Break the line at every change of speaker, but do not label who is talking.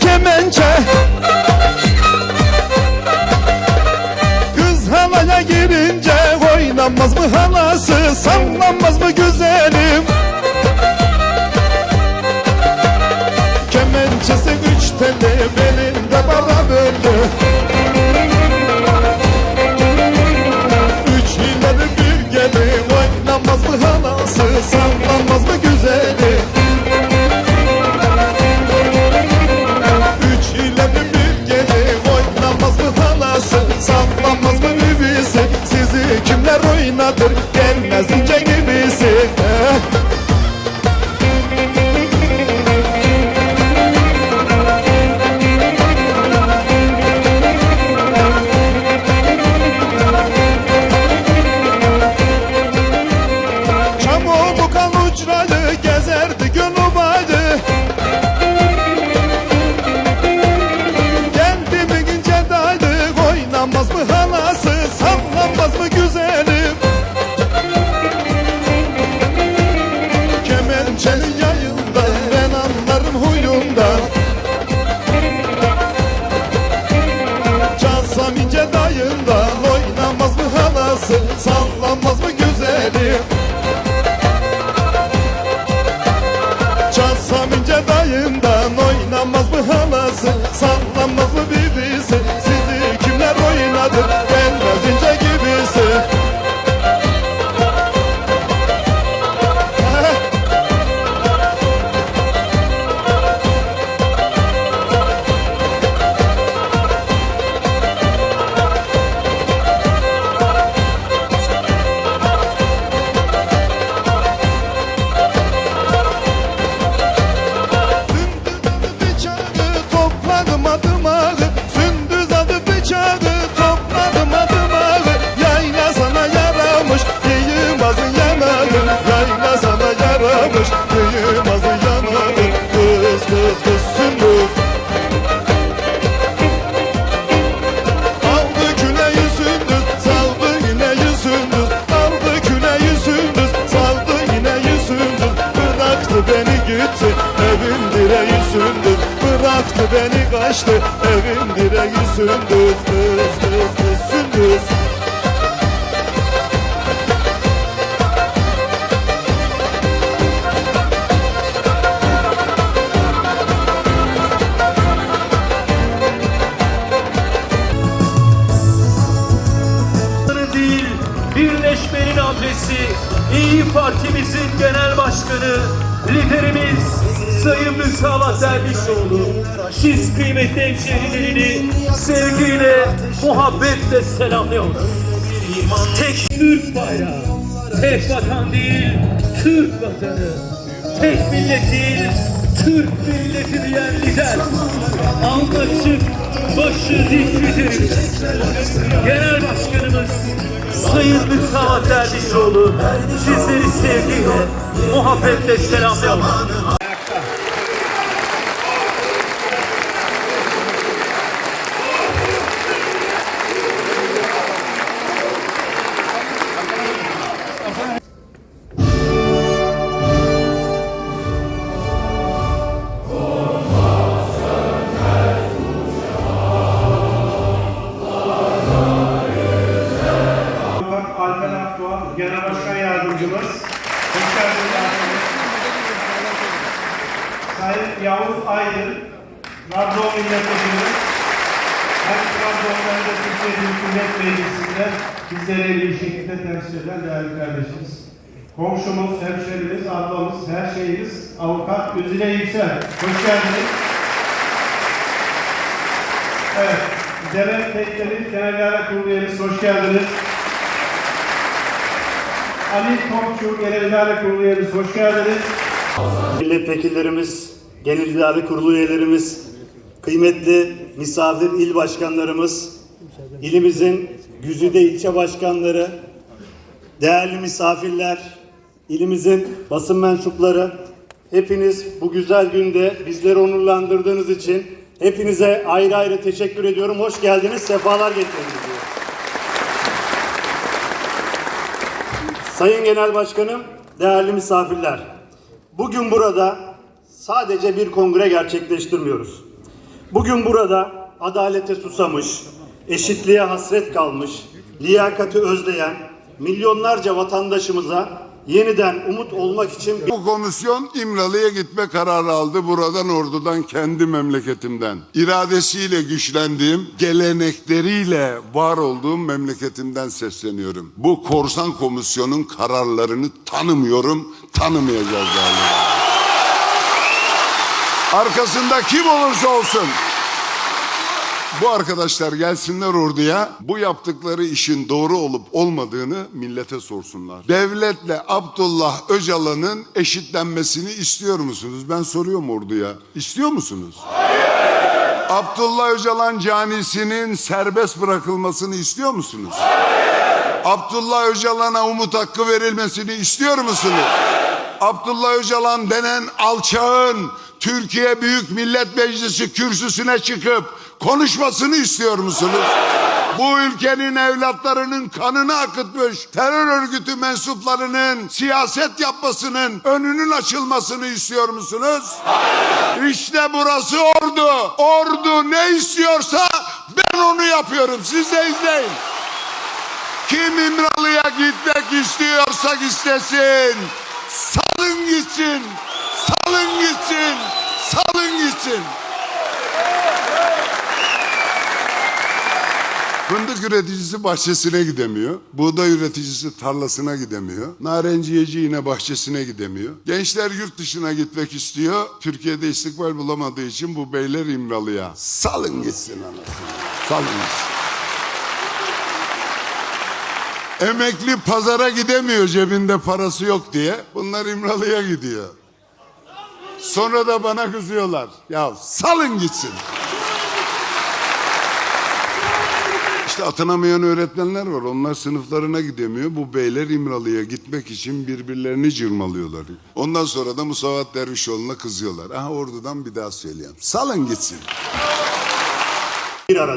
kemençe Kız halaya girince oynanmaz mı halası Sallanmaz mı güzelim? Kemençesi üç teli belinde bana döndü gitti Evin direği sündüz Bıraktı beni kaçtı Evin direği sündüz Kız kız kız
başkanı, liderimiz Sayın Müsavat Dervişoğlu. Siz kıymetli hemşehrilerini sevgiyle, muhabbetle selamlıyor. Tek Türk bayrağı, tek vatan değil, Türk vatanı. Tek millet değil, Türk milleti diyen lider. Anlaşık, başı dik. Genel Başkanımız Sayın Müsavat Dervişoğlu sizleri sevgiyle, muhabbetle selamlıyor.
Yardımcımız. Hoş geldiniz. Sayın Yavuz Aydın, Trabzon Milletvekili. Hem Trabzon'dan da Türkiye Büyük Millet Meclisi'nde bizleri bir şekilde temsil eden değerli kardeşimiz. Komşumuz, hemşerimiz, ablamız, her şeyimiz Avukat Üzüle Yüksel. Hoş geldiniz. Evet, Demet Tekleri Genel İdare Kurulu hoş geldiniz. Ali Topçu Genel İdare Kurulu üyemiz, hoş geldiniz.
Milletvekillerimiz, Genel İdare Kurulu üyelerimiz, kıymetli misafir il başkanlarımız, ilimizin güzide ilçe başkanları, değerli misafirler, ilimizin basın mensupları, hepiniz bu güzel günde bizleri onurlandırdığınız için hepinize ayrı ayrı teşekkür ediyorum. Hoş geldiniz, sefalar getirdiniz. Sayın Genel Başkanım, değerli misafirler. Bugün burada sadece bir kongre gerçekleştirmiyoruz. Bugün burada adalete susamış, eşitliğe hasret kalmış, liyakati özleyen milyonlarca vatandaşımıza yeniden umut olmak için
Bu komisyon İmralı'ya gitme kararı aldı. Buradan ordudan kendi memleketimden. İradesiyle güçlendiğim, gelenekleriyle var olduğum memleketimden sesleniyorum. Bu korsan komisyonun kararlarını tanımıyorum, tanımayacağız. Arkasında kim olursa olsun. Bu arkadaşlar gelsinler orduya bu yaptıkları işin doğru olup olmadığını millete sorsunlar. Devletle Abdullah Öcalan'ın eşitlenmesini istiyor musunuz? Ben soruyorum orduya. İstiyor musunuz? Abdullah Öcalan canisinin serbest bırakılmasını istiyor musunuz? Abdullah Öcalan'a umut hakkı verilmesini istiyor musunuz? Abdullah Öcalan denen alçağın Türkiye Büyük Millet Meclisi kürsüsüne çıkıp konuşmasını istiyor musunuz? Bu ülkenin evlatlarının kanını akıtmış terör örgütü mensuplarının siyaset yapmasının önünün açılmasını istiyor musunuz? İşte burası ordu. Ordu ne istiyorsa ben onu yapıyorum. Siz de izleyin. Kim İmralı'ya gitmek istiyorsak istesin. Salın gitsin. Salın gitsin. Salın gitsin. Fındık üreticisi bahçesine gidemiyor. Buğday üreticisi tarlasına gidemiyor. Narenciyeci yine bahçesine gidemiyor. Gençler yurt dışına gitmek istiyor. Türkiye'de istikbal bulamadığı için bu beyler İmralı'ya. Salın gitsin anasını. Salın gitsin. Emekli pazara gidemiyor cebinde parası yok diye. Bunlar İmralı'ya gidiyor. Sonra da bana kızıyorlar. Ya salın gitsin. İşte atanamayan öğretmenler var. Onlar sınıflarına gidemiyor. Bu beyler İmralı'ya gitmek için birbirlerini cırmalıyorlar. Ondan sonra da Musavat Dervişoğlu'na kızıyorlar. Aha ordudan bir daha söyleyeyim. Salın gitsin.
bir arada